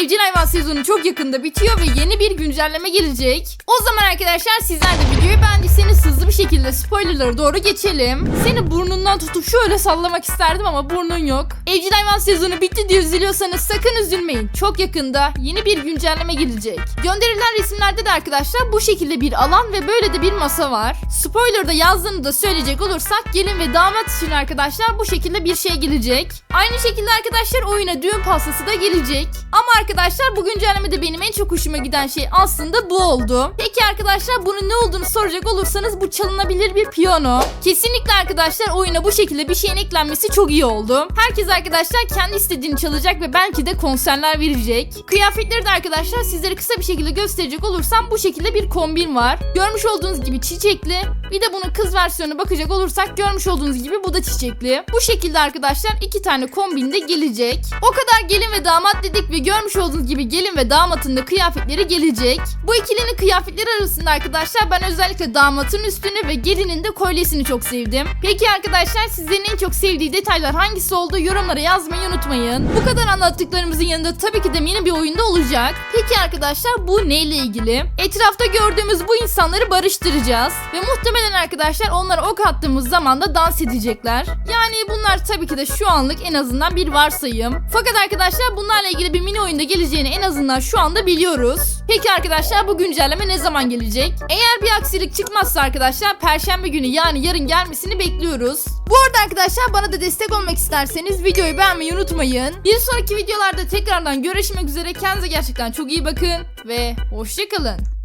evcil hayvan sezonu çok yakında bitiyor ve yeni bir güncelleme gelecek. O zaman arkadaşlar sizler de videoyu beğendiyseniz hızlı bir şekilde spoilerlara doğru geçelim. Seni burnundan tutup şöyle sallamak isterdim ama burnun yok. Evcil hayvan sezonu bitti diye üzülüyorsanız sakın üzülmeyin. Çok yakında yeni bir güncelleme gelecek. Gönderilen resimlerde de arkadaşlar bu şekilde bir alan ve böyle de bir masa var. Spoiler'da yazdığını da söyleyecek olursak gelin ve damat için arkadaşlar bu şekilde bir şey gelecek. Aynı şekilde arkadaşlar oyuna düğün pastası da gelecek. Ama arkadaşlar bu güncellemede benim en çok hoşuma giden şey aslında bu oldu. Peki arkadaşlar bunun ne olduğunu soracak olursanız bu çalınabilir bir piyano. Kesinlikle arkadaşlar oyuna bu şekilde bir şeyin eklenmesi çok iyi oldu. Herkes arkadaşlar kendi istediğini çalacak ve belki de konserler verecek. Kıyafetleri de arkadaşlar sizlere kısa bir şekilde gösterecek olursam bu şekilde bir kombin var. Görmüş olduğunuz gibi çiçekli. Bir de bunun kız versiyonuna bakacak olursak görmüş olduğunuz gibi bu da çiçekli. Bu şekilde arkadaşlar iki tane kombin de gelecek. O kadar gelin ve damat dedik ve görmüş olduğunuz gibi gelin ve damatın da kıyafetleri gelecek. Bu ikilinin kıyafetleri arasında arkadaşlar ben özellikle damatın üstünü ve gelinin de kolyesini çok sevdim. Peki arkadaşlar sizlerin en çok sevdiği detaylar hangisi oldu yorumlara yazmayı unutmayın. Bu kadar anlattıklarımızın yanında tabii ki de yeni bir oyunda olacak. Peki arkadaşlar bu neyle ilgili? Etrafta gördüğümüz bu insanları barıştıracağız ve muhtemelen arkadaşlar onlara ok attığımız zaman da dans edecekler. Yani bunlar tabii ki de şu anlık en azından bir varsayım. Fakat arkadaşlar bunlarla ilgili bir mini oyunda geleceğini en azından şu anda biliyoruz. Peki arkadaşlar bu güncelleme ne zaman gelecek? Eğer bir aksilik çıkmazsa arkadaşlar perşembe günü yani yarın gelmesini bekliyoruz. Bu arada arkadaşlar bana da destek olmak isterseniz videoyu beğenmeyi unutmayın. Bir sonraki videolarda tekrardan görüşmek üzere. Kendinize gerçekten çok iyi bakın ve hoşçakalın.